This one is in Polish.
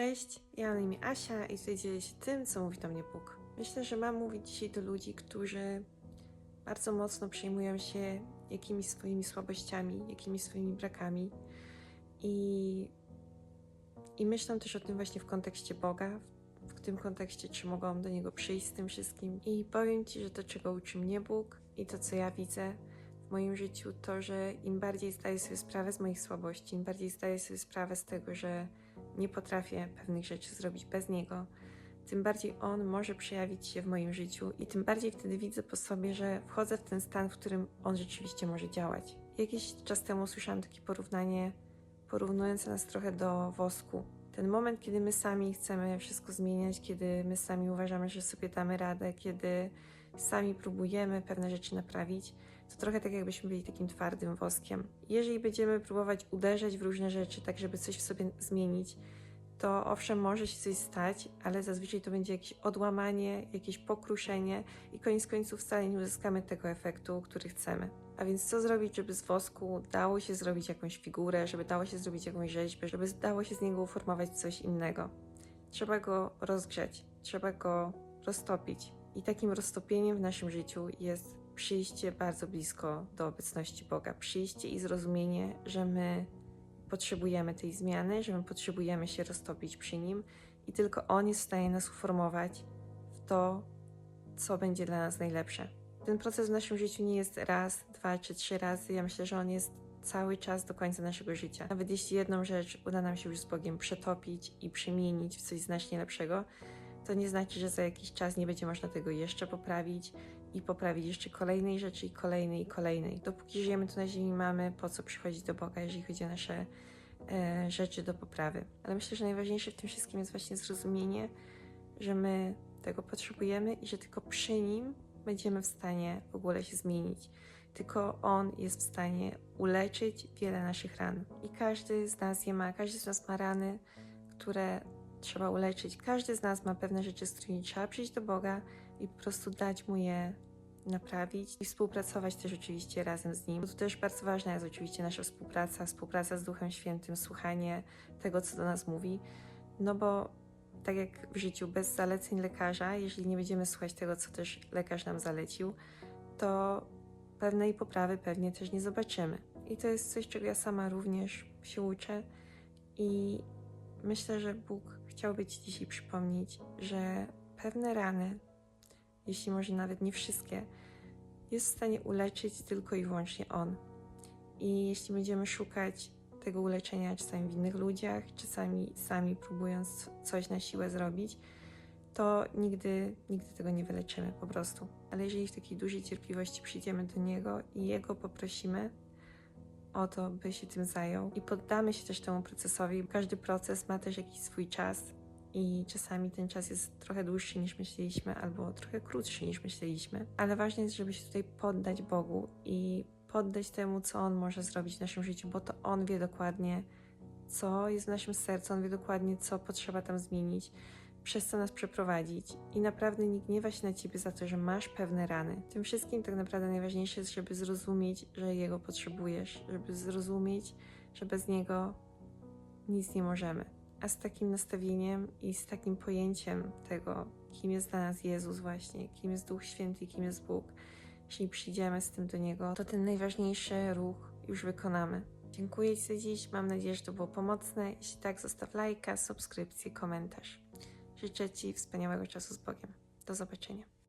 Cześć, ja mam na imię Asia i tutaj się tym, co mówi do mnie Bóg. Myślę, że mam mówić dzisiaj do ludzi, którzy bardzo mocno przejmują się jakimiś swoimi słabościami, jakimiś swoimi brakami i, i myślą też o tym właśnie w kontekście Boga, w, tym kontekście, czy mogą do Niego przyjść z tym wszystkim. I powiem Ci, że to, czego uczy mnie Bóg i to, co ja widzę w moim życiu, to, że im bardziej zdaję sobie sprawę z moich słabości, im bardziej zdaję sobie sprawę z tego, że nie potrafię pewnych rzeczy zrobić bez niego, tym bardziej on może przejawić się w moim życiu i tym bardziej wtedy widzę po sobie, że wchodzę w ten stan, w którym on rzeczywiście może działać. Jakiś czas temu słyszałam takie porównanie, porównujące nas trochę do wosku. Ten moment, kiedy my sami chcemy wszystko zmieniać, kiedy my sami uważamy, że sobie damy radę, kiedy sami próbujemy pewne rzeczy naprawić, to trochę tak jakbyśmy byli takim twardym woskiem. Jeżeli będziemy próbować uderzać w różne rzeczy, tak żeby coś w sobie zmienić, to owszem, może się coś stać, ale zazwyczaj to będzie jakieś odłamanie, jakieś pokruszenie i koniec końców wcale nie uzyskamy tego efektu, który chcemy. A więc co zrobić, żeby z wosku dało się zrobić jakąś figurę, żeby dało się zrobić jakąś rzeźbę, żeby dało się z niego uformować coś innego? Trzeba go rozgrzać, trzeba go roztopić. I takim roztopieniem w naszym życiu jest przyjście bardzo blisko do obecności Boga, przyjście i zrozumienie, że my potrzebujemy tej zmiany, że my potrzebujemy się roztopić przy Nim i tylko On jest w stanie nas uformować w to, co będzie dla nas najlepsze. Ten proces w naszym życiu nie jest raz, dwa czy trzy razy. Ja myślę, że on jest cały czas do końca naszego życia. Nawet jeśli jedną rzecz uda nam się już z Bogiem przetopić i przemienić w coś znacznie lepszego, to nie znaczy, że za jakiś czas nie będzie można tego jeszcze poprawić i poprawić jeszcze kolejnej rzeczy i kolejnej i kolejnej. Dopóki żyjemy tu na ziemi, mamy po co przychodzić do Boga, jeżeli chodzi o nasze e, rzeczy do poprawy. Ale myślę, że najważniejsze w tym wszystkim jest właśnie zrozumienie, że my tego potrzebujemy i że tylko przy Nim będziemy w stanie w ogóle się zmienić. Tylko On jest w stanie uleczyć wiele naszych ran. I każdy z nas je ma, każdy z nas ma rany, które trzeba uleczyć. Każdy z nas ma pewne rzeczy, z którymi trzeba przyjść do Boga i po prostu dać Mu je naprawić i współpracować też oczywiście razem z Nim. Tu też bardzo ważna jest oczywiście nasza współpraca, współpraca z Duchem Świętym, słuchanie tego, co do nas mówi, no bo tak jak w życiu, bez zaleceń lekarza, jeżeli nie będziemy słuchać tego, co też lekarz nam zalecił, to pewnej poprawy pewnie też nie zobaczymy. I to jest coś, czego ja sama również się uczę i myślę, że Bóg chciałby Ci dzisiaj przypomnieć, że pewne rany, jeśli może nawet nie wszystkie, jest w stanie uleczyć tylko i wyłącznie On. I jeśli będziemy szukać tego uleczenia czasami w innych ludziach, czasami sami próbując coś na siłę zrobić, to nigdy, nigdy tego nie wyleczymy po prostu. Ale jeżeli w takiej dużej cierpliwości przyjdziemy do Niego i Jego poprosimy o to, by się tym zajął i poddamy się też temu procesowi, każdy proces ma też jakiś swój czas i czasami ten czas jest trochę dłuższy niż myśleliśmy, albo trochę krótszy niż myśleliśmy, ale ważne jest, żeby się tutaj poddać Bogu i poddać temu, co On może zrobić w naszym życiu, bo to On wie dokładnie, co jest w naszym sercu, On wie dokładnie, co potrzeba tam zmienić, przez co nas przeprowadzić. I naprawdę nie gniewa się na Ciebie za to, że masz pewne rany. Tym wszystkim tak naprawdę najważniejsze jest, żeby zrozumieć, że Jego potrzebujesz, żeby zrozumieć, że bez Niego nic nie możemy. A z takim nastawieniem i z takim pojęciem tego, kim jest dla nas Jezus właśnie, kim jest Duch Święty, kim jest Bóg, jeśli przyjdziemy z tym do Niego, to ten najważniejszy ruch już wykonamy. Dziękuję Ci za dziś, mam nadzieję, że to było pomocne. Jeśli tak, zostaw lajka, subskrypcję, komentarz. Życzę Ci wspaniałego czasu z Bogiem. Do zobaczenia.